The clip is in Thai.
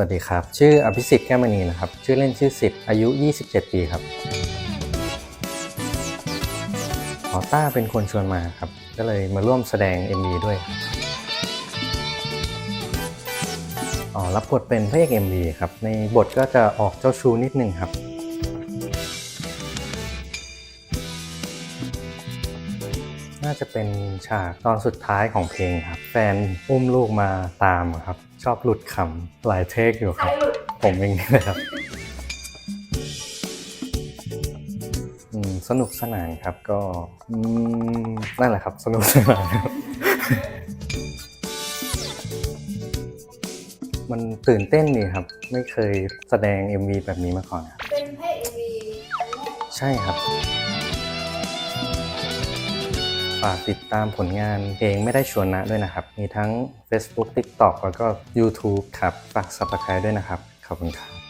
วัสดีครับ ชื่ออภิสิทธิ์แก้มณีนะครับ ชื่อเล่นชื่อสิทธิ์อายุ 27 ปีครับออต้าเป็นคนชวนมาครับ ก็เลยมาร่วมแสดง MV ด้วยอ๋อรับบทเป็นพระเอก MV ครับ ในบทก็จะออกเจ้าชู้นิดนึงครับ น่าจะเป็นฉากตอนสุดท้ายของเพลงครับ แฟนอุ้มลูกมาตามอะครับ ชอบหลุดคำหลายเทคอยู่ครับ ผมเองนี่แหละครับอืมสนุกสนานครับก็อืมนั่นแหละครับ สนุกสนานครับมันตื่นเต้นดีครับ ไม่เคยแสดง MV แบบนี้มาก่อนครับเป็นพระเอกวีครั้งแรกใช่ครับ ฝากติดตามผลงานเพลงไม่ได้ชวนนะด้วยนะครับ มีทั้ง Facebook TikTok แล้วก็ YouTube ครับ ฝาก Subscribe ด้วยนะครับ ขอบคุณครับ